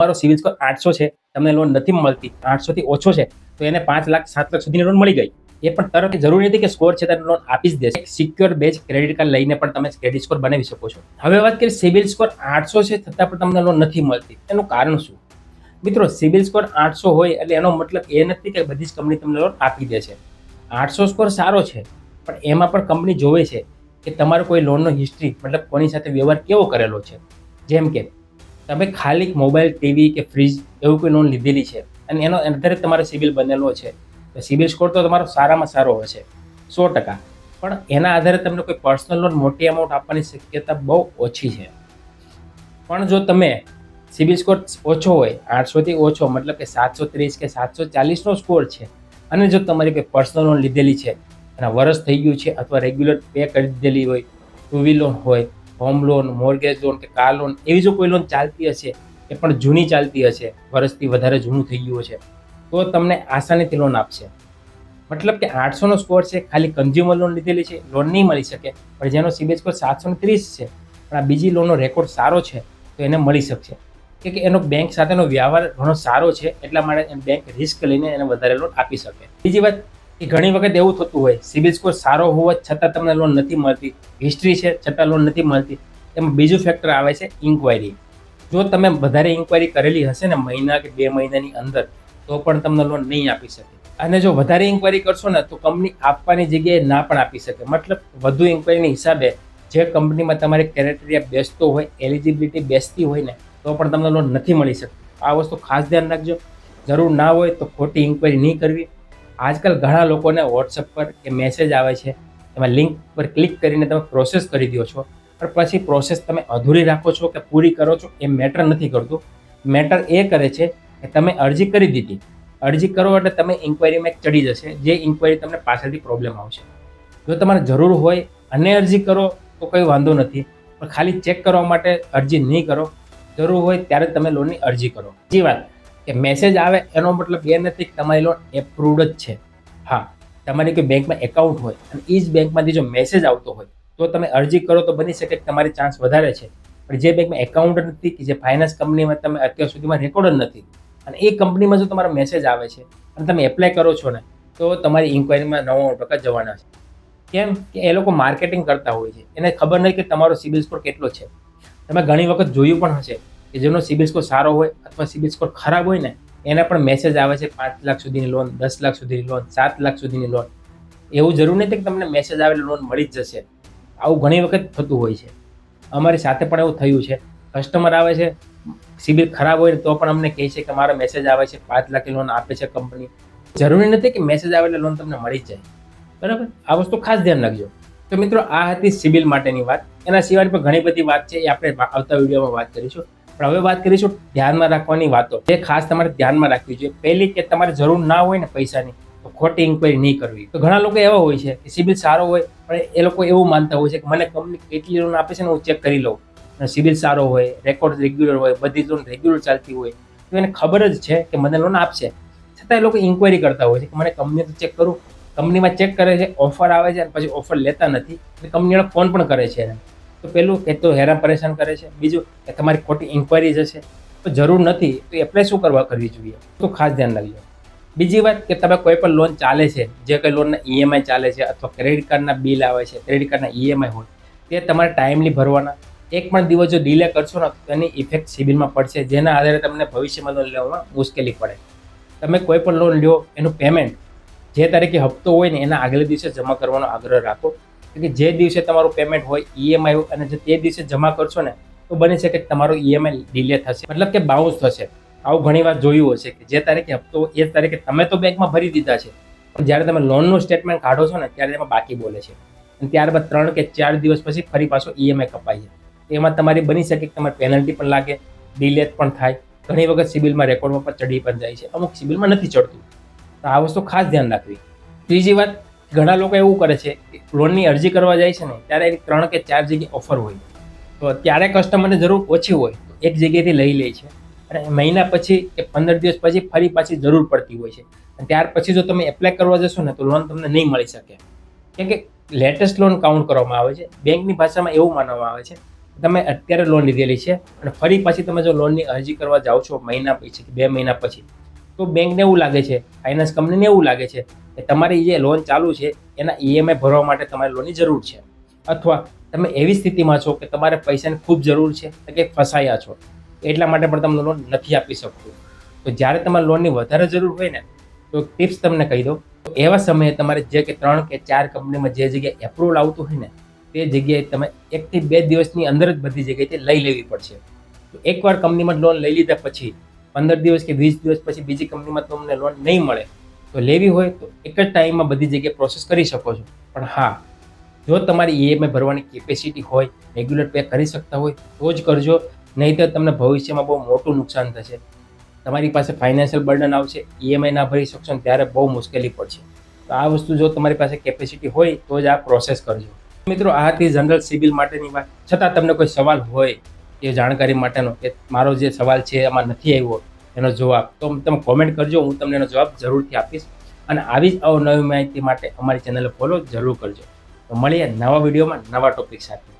તમારો civil score આઠસો છે, તમને લોન નથી મળતી આઠસો થી ઓછો છે, તો એને પાંચ લાખ સાત લાખ સુધીની લોન મળી ગઈ. એ પણ તરત જરૂરી નથી કે સ્કોર છે તમને લોન આપી જ દેશે. સિક્યોર બેઝ ક્રેડિટ કાર્ડ લઈને પણ તમે ક્રેડિટ સ્કોર બનાવી શકો છો. હવે વાત કરીએ સિવિલ સ્કોર આઠસો છે, છતાં પણ તમને લોન નથી મળતી. એનું કારણ શું? મિત્રો, સિવિલ સ્કોર આઠસો હોય એટલે એનો મતલબ એ નથી કે બધી જ કંપની તમને લોન આપી દે છે. આઠસો સ્કોર સારો છે, પણ એમાં પણ કંપની જોવે છે કે તમારો કોઈ લોનનો હિસ્ટ્રી મતલબ કોની સાથે વ્યવહાર કેવો કરેલો છે. જેમ કે તમે ખાલી મોબાઈલ, ટીવી કે ફ્રીજ એવું કોઈ લોન લીધેલી છે. અને એનો આધારે તમારો સિબિલ બનેલો છે. તો સિબિલ સ્કોર તો તમારો સારામાં સારો હશે સો ટકા. પણ એના આધારે તમને કોઈ પર્સનલ લોન મોટી અમાઉન્ટ આપવાની શક્યતા બહુ ઓછી છે. પણ જો તમે સિબિલ સ્કોર ઓછો હોય, આઠસોથી ઓછો, મતલબ કે સાતસો ત્રીસ કે સાતસો ચાલીસનો સ્કોર છે, અને જો તમારી કોઈ પર્સનલ લોન લીધેલી છે, અને વરસ થઈ ગયું છે, અથવા રેગ્યુલર પે કરી દીધેલી હોય, ટુ વ્હીલ લોન હોય હોમ લોન, મોર્ગેજ લોન કે કાર લોન એવી જો કોઈ લોન ચાલતી હશે એ પણ જૂની ચાલતી હશે, વર્ષથી વધારે જૂનું થઈ ગયું છે તો તમને આસાનીથી લોન આપશે. મતલબ કે આઠસોનો સ્કોર છે, ખાલી કન્ઝ્યુમર લોન લીધેલી છે, લોન નહીં મળી શકે, પણ જેનો સિબિલ સ્કોર સાતસો ત્રીસ છે, પણ આ બીજી લોનનો રેકોર્ડ સારો છે, તો એને મળી શકશે. કે એનો બેંક સાથેનો વ્યવહાર ઘણો સારો છે, એટલા માટે બેંક રિસ્ક લઈને એને વધારે લોન આપી શકે. બીજી વાત કે ઘણી વખત એવું થતું હોય સિબિલ સ્કોર સારો હોવા છતાં તમને લોન નથી મળતી હિસ્ટ્રી છે છતાં લોન નથી મળતી, એમાં બીજું ફેક્ટર આવે છે ઇન્ક્વાયરી જો તમે વધારે ઇન્ક્વાયરી કરેલી હશે ને મહિના કે બે મહિનાની અંદર, તો પણ તમને લોન નહીં આપી શકે. અને જો વધારે ઇન્ક્વાયરી કરશો ને, તો કંપની આપવાની જગ્યાએ ના પણ આપી શકે. મતલબ વધુ ઇન્ક્વાયરીની હિસાબે જે કંપનીમાં તમારે ક્રાઇટેરિયા બેસતો હોય એલિજિબિલિટી બેસતી હોય ને, તો પણ તમને લોન નથી મળી શકતી. આ વસ્તુ ખાસ ધ્યાન રાખજો. જરૂર ના હોય તો ખોટી ઇન્ક્વાયરી નહીં કરવી. આજકાલ ઘણા લોકોને વોટ્સઅપ પર કે મેસેજ આવે છે, એમાં લિંક પર ક્લિક કરીને તમે પ્રોસેસ કરી દો છો. પણ પછી પ્રોસેસ તમે અધૂરી રાખો છો કે પૂરી કરો છો, એ મેટર નથી કરતું. મેટર એ કરે છે કે તમે અરજી કરી દીધી. અરજી કરો એટલે તમે ઇન્ક્વાયરીમાં ચડી જશે, જે ઇન્ક્વાયરી તમને પાછળથી પ્રોબ્લેમ આવશે. જો તમારે જરૂર હોય અને અરજી કરો તો કંઈ વાંધો નથી. પણ ખાલી ચેક કરવા માટે અરજી નહીં કરો. જરૂર હોય ત્યારે તમે લોનની અરજી કરો. જી વાત. કે મેસેજ આવે, એનો મતલબ એ નથી કે તમારી લોન એપ્રુવડ જ છે. હા, તમારી કોઈ બેંકમાં એકાઉન્ટ હોય અને એ જ બેંકમાંથી જો મેસેજ આવતો હોય, તો તમે અરજી કરો તો બની શકે કે તમારી ચાન્સ વધારે છે. પણ જે બેંકમાં એકાઉન્ટ નથી કે જે ફાઇનાન્સ કંપનીમાં તમે અત્યાર સુધીમાં રેકોર્ડ જ નથી અને એ કંપનીમાં જો તમારો મેસેજ આવે છે અને તમે એપ્લાય કરો છો ને, તો તમારી ઇન્ક્વાયરીમાં નવ્વાણું ટકા જવાના છે. કેમ કે એ લોકો માર્કેટિંગ કરતા હોય છે. એને ખબર નહીં કે તમારો સિબિલ સ્કોર કેટલો છે. તમે ઘણી વખત જોયું પણ હશે કે જેનો સિબિલ સ્કોર સારો હોય અથવા સિબિલ સ્કોર ખરાબ હોય ને, એને પણ મેસેજ આવે છે પાંચ લાખ સુધીની લોન દસ લાખ સુધીની લોન સાત લાખ સુધીની લોન એવું જરૂર નથી કે તમને મેસેજ આવેલી લોન મળી જ જશે. આવું ઘણી વખત થતું હોય છે. અમારી સાથે પણ એવું થયું છે. કસ્ટમર આવે છે સિબિલ ખરાબ હોય તો પણ અમને કહે છે કે મારો મેસેજ આવે છે, પાંચ લાખની લોન આપે છે કંપની જરૂરી નથી કે મેસેજ આવે લોન તમને મળી જ જાય. બરાબર? આ વસ્તુ ખાસ ધ્યાન રાખજો. તો મિત્રો, આ હતી સિબિલ માટેની વાત. એના સિવાય પણ ઘણી બધી વાત છે. એ આપણે આવતા વિડીયોમાં વાત કરીશું. પણ હવે વાત કરીશું ધ્યાનમાં રાખવાની વાતો. જે ખાસ તમારે ધ્યાનમાં રાખવી જોઈએ. પહેલી કે તમારે જરૂર ના હોય ને પૈસાની, તો ખોટી ઇન્ક્વાયરી નહીં કરવી. તો ઘણા લોકો એવા હોય છે કે સિબિલ સારો હોય, પણ એ લોકો એવું માનતા હોય છે કે મને કંપની કેટલી લોન આપે છે ને હું ચેક કરી લઉં. સિબિલ સારો હોય રેકોર્ડ રેગ્યુલર હોય, બધી લોન રેગ્યુલર ચાલતી હોય, તો એને ખબર જ છે કે મને લોન આપશે. છતાં એ લોકો ઇન્ક્વાયરી કરતા હોય છે કે મને કંપની તો ચેક કરું. કંપનીમાં ચેક કરે છે ઓફર આવે છે અને પછી ઓફર લેતા નથી. કંપનીવાળા ફોન પણ કરે છે એને. તો પેલું કે તો હેરાન પરેશાન કરે છે. બીજું કે તમારી ખોટી ઇન્ક્વાયરી જશે. તો જરૂર નથી. તો એપ્લાય શું કરવા કરવી જોઈએ? તો ખાસ ધ્યાન રાખજો. બીજી વાત કે તમે કોઈ પણ લોન ચાલે છે, જે કોઈ લોનના ઈએમઆઈ ચાલે છે અથવા ક્રેડિટ કાર્ડના બિલ આવે છે ક્રેડિટ કાર્ડના ઈએમઆઈ હોય, તે તમારે ટાઈમલી ભરવાના. એક પણ દિવસ જો ડીલે કરશો ને, તો એની ઇફેક્ટ સિબિલમાં પડશે. જેના આધારે તમને ભવિષ્યમાં લોન લેવામાં મુશ્કેલી પડે. તમે કોઈ પણ લોન લ્યો, એનું પેમેન્ટ જે તારીખે હપ્તો હોય ને, એના આગલે દિવસે જમા કરવાનો આગ્રહ રાખો. કે જે દિવસે તમારું પેમેન્ટ હોય ઈએમઆઈ હોય અને જે તે દિવસે જમા કરશો ને, તો બની શકે કે તમારો ઈએમઆઈ ડિલે થશે. મતલબ કે બાઉન્સ થશે. આવું ઘણી વાર જોયું હશે કે જે તારીખે હપ્તો, એ તારીખે તમે તો બેંકમાં ભરી દીધા છે. પણ જ્યારે તમે લોનનું સ્ટેટમેન્ટ કાઢો છો ને, ત્યારે એમાં બાકી બોલે છે. અને ત્યારબાદ ત્રણ કે ચાર દિવસ પછી ફરી પાછો ઈએમઆઈ કપાય છે. એમાં તમારી બની શકે કે તમારે પેનલ્ટી પણ લાગે ડિલે પણ થાય. ઘણી વખત સિબિલમાં રેકોર્ડમાં પણ ચડી પણ જાય છે. અમુક સિબિલમાં નથી ચડતું. તો આ વસ્તુ ખાસ ધ્યાન રાખવી. ત્રીજી વાત ઘણા લોકો એવું કરે છે કે લોનની અરજી કરવા જાય છે ને, ત્યારે એની ત્રણ કે ચાર જગ્યાએ ઓફર હોય. તો ત્યારે કસ્ટમરને જરૂર ઓછી હોય તો એક જગ્યાએથી લઈ લે છે. અને મહિના પછી કે પંદર દિવસ પછી ફરી પાછી જરૂર પડતી હોય છે. અને ત્યાર પછી જો તમે એપ્લાય કરવા જશો ને, તો લોન તમને નહીં મળી શકે. કેમ કે લેટેસ્ટ લોન કાઉન્ટ કરવામાં આવે છે. બેંકની ભાષામાં એવું માનવામાં આવે છે, તમે અત્યારે લોન લીધેલી છે અને ફરી પાછી તમે જો લોનની અરજી કરવા જાઓ છો મહિના પછી કે બે મહિના પછી, તો બેંકને એવું લાગે છે ફાઇનાન્સ કંપનીને એવું લાગે છે કે તમારી જે લોન ચાલુ છે, એના ઈએમઆઈ ભરવા માટે તમારે લોનની જરૂર છે. અથવા તમે એવી સ્થિતિમાં છો કે તમારે પૈસાની ખૂબ જરૂર છે કે ફસાયા છો, એટલા માટે પણ તમને લોન નથી આપી શકતું. તો જ્યારે તમારે લોનની વધારે જરૂર હોય ને, તો ટિપ્સ તમને કહી દઉં. એવા સમયે તમારે જે કે ત્રણ કે ચાર કંપનીમાં જે જગ્યાએ એપ્રુવલ આવતું હોય ને, તે જગ્યાએ તમે એકથી બે દિવસની અંદર જ બધી જગ્યાએથી લઈ લેવી પડશે. તો એકવાર કંપનીમાં લોન લઈ લીધા પછી, પંદર દિવસ કે વીસ દિવસ પછી બીજી કંપનીમાં તમને લોન નહીં મળે તો લેવી હોય તો એક જ ટાઈમમાં બધી જગ્યાએ પ્રોસેસ કરી શકો છો. પણ હા, જો તમારી ઈએમઆઈ ભરવાની કેપેસિટી હોય રેગ્યુલર પે કરી શકતા હોય, તો જ કરજો. નહીં તો તમને ભવિષ્યમાં બહુ મોટું નુકસાન થશે. તમારી પાસે ફાઇનાન્શિયલ બર્ડન આવશે ઈએમઆઈ ના ભરી શકશો ને ત્યારે બહુ મુશ્કેલી પડશે. તો આ વસ્તુ જો તમારી પાસે કેપેસિટી હોય, તો જ આ પ્રોસેસ કરજો. મિત્રો, આ હતી જનરલ સિવિલ માટેની વાત. છતાં તમને કોઈ સવાલ હોય એ જાણકારી માટેનો, કે મારો જે સવાલ છે, એમાં નથી આવ્યો એનો જવાબ. તો તમે કોમેન્ટ કરજો, હું તમને એનો જવાબ જરૂરથી આપીશ. અને આવી જ અવનવી માહિતી માટે અમારી ચેનલ ફોલો જરૂર કરજો. તો મળીએ નવા વિડીયોમાં નવા ટોપિક સાથે.